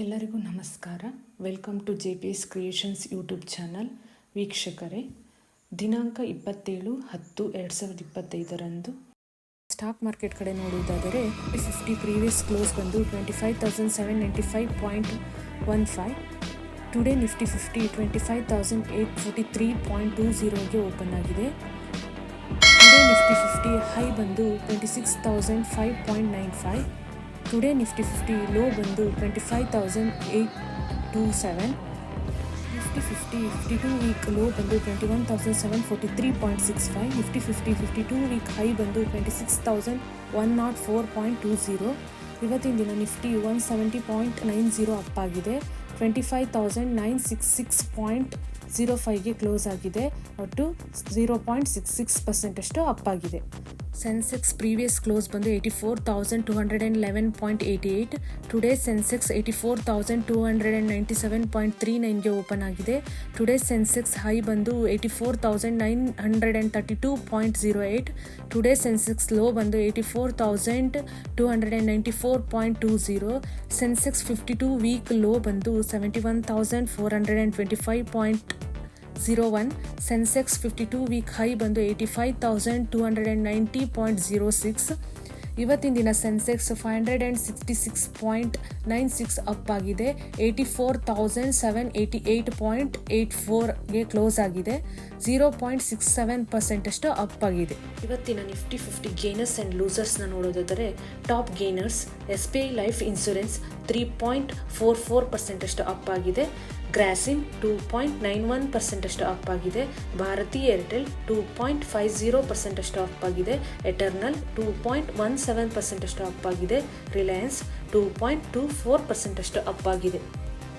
ಎಲ್ಲರಿಗೂ ನಮಸ್ಕಾರ. Welcome to J P S creations YouTube channel ವೀಕ್ಷಕರೇ, ದಿನಾಂಕ ಇಪ್ಪತ್ತೇಳು ಹತ್ತು ಎರಡು ಸಾವಿರದ ಇಪ್ಪತ್ತೈದರಂದು ಸ್ಟಾಕ್ ಮಾರ್ಕೆಟ್ ಕಡೆ ನೋಡುವುದಾದರೆ ಫಿಫ್ಟಿ ಪ್ರೀವಿಯಸ್ ಕ್ಲೋಸ್ ಬಂದು twenty five thousand seven ninety five point one five today Nifty fifty twenty five thousand eight forty three point two ಝೀರೋಗೆ open ಆಗಿದೆ. ಟುಡೇ ನಿಫ್ಟಿ ಫಿಫ್ಟಿ ಹೈ ಬಂದು twenty six thousand five point nine five today Nifty fifty low ಬಂದು twenty five thousand eight two seven Nifty fifty fifty two week low ಬಂದು twenty one thousand seven forty three point six five Nifty fifty fifty two week high ಬಂದು twenty six thousand one not four point two zero ಇವತ್ತಿನ ದಿನ Nifty one seventy point nine zero up ಆಗಿದೆ. Twenty five thousand nine six six point zero ಫೈವ್ಗೆ close ಆಗಿದೆ. ಒಟ್ಟು zero point six six ಪರ್ಸೆಂಟಷ್ಟು up ಆಗಿದೆ. Sensex previous close ಬಂದು eighty four thousand two hundred and eleven point eighty eight today Sensex eighty four thousand two hundred and ninety seven point three ನೈನ್ಗೆ open ಆಗಿದೆ. Today Sensex high ಬಂದು eighty four thousand nine hundred and thirty two point zero eight today Sensex low ಬಂದು eighty four thousand two hundred and ninety four point two zero Sensex fifty two week low ಬಂದು seventy one thousand four hundred and twenty five point zero one Sensex fifty two week high ಬಂದು eighty five thousand two hundred and ninety point zero six ಇವತ್ತಿನ ದಿನ Sensex five hundred and sixty six point nine six up ಆಗಿದೆ. Eighty four thousand seven eighty eight point eight ಫೋರ್ಗೆ close ಆಗಿದೆ. Zero point six seven ಪರ್ಸೆಂಟಷ್ಟು up ಆಗಿದೆ. ಇವತ್ತಿನ Nifty fifty gainers and ಲೂಸರ್ಸ್ನ ನೋಡೋದಾದರೆ top gainers S B I life insurance three point four four ಪರ್ಸೆಂಟಷ್ಟು up ಆಗಿದೆ. Grasim two point nine one ಪರ್ಸೆಂಟಷ್ಟು up ಆಗಿದೆ. Bharati Airtel two point five zero ಪರ್ಸೆಂಟಷ್ಟು up ಆಗಿದೆ. Eternal two point one seven ಪರ್ಸೆಂಟಷ್ಟು up ಆಗಿದೆ. Reliance two point two four ಪರ್ಸೆಂಟಷ್ಟು up ಆಗಿದೆ.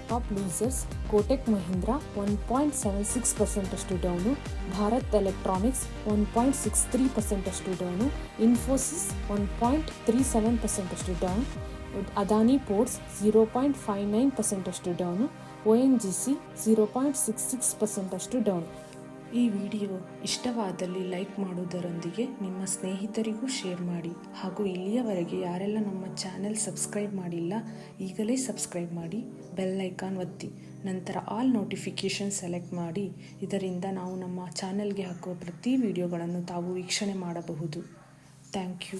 Top losers Kotak Mahindra one point seven six ಪರ್ಸೆಂಟಷ್ಟು down Bharat electronics one point six three ಪರ್ಸೆಂಟಷ್ಟು down Infosys one point three seven ಪರ್ಸೆಂಟಷ್ಟು down Adani ports zero point five nine ಪರ್ಸೆಂಟಷ್ಟು down O N G C zero point six six ಪರ್ಸೆಂಟಷ್ಟು down ಈ video ಇಷ್ಟವಾದಲ್ಲಿ like ಮಾಡುವುದರೊಂದಿಗೆ ನಿಮ್ಮ ಸ್ನೇಹಿತರಿಗೂ share ಮಾಡಿ. ಹಾಗೂ ಇಲ್ಲಿಯವರೆಗೆ ಯಾರೆಲ್ಲ ನಮ್ಮ ಚಾನೆಲ್ ಸಬ್ಸ್ಕ್ರೈಬ್ ಮಾಡಿಲ್ಲ, ಈಗಲೇ ಸಬ್ಸ್ಕ್ರೈಬ್ ಮಾಡಿ, ಬೆಲ್ ಐಕಾನ್ ಒತ್ತಿ. ನಂತರ ಆಲ್ ನೋಟಿಫಿಕೇಷನ್ ಸೆಲೆಕ್ಟ್ ಮಾಡಿ. ಇದರಿಂದ ನಾವು ನಮ್ಮ ಚಾನೆಲ್ಗೆ ಹಾಕುವ ಪ್ರತಿ ವಿಡಿಯೋಗಳನ್ನು ತಾವು ವೀಕ್ಷಣೆ ಮಾಡಬಹುದು. Thank you.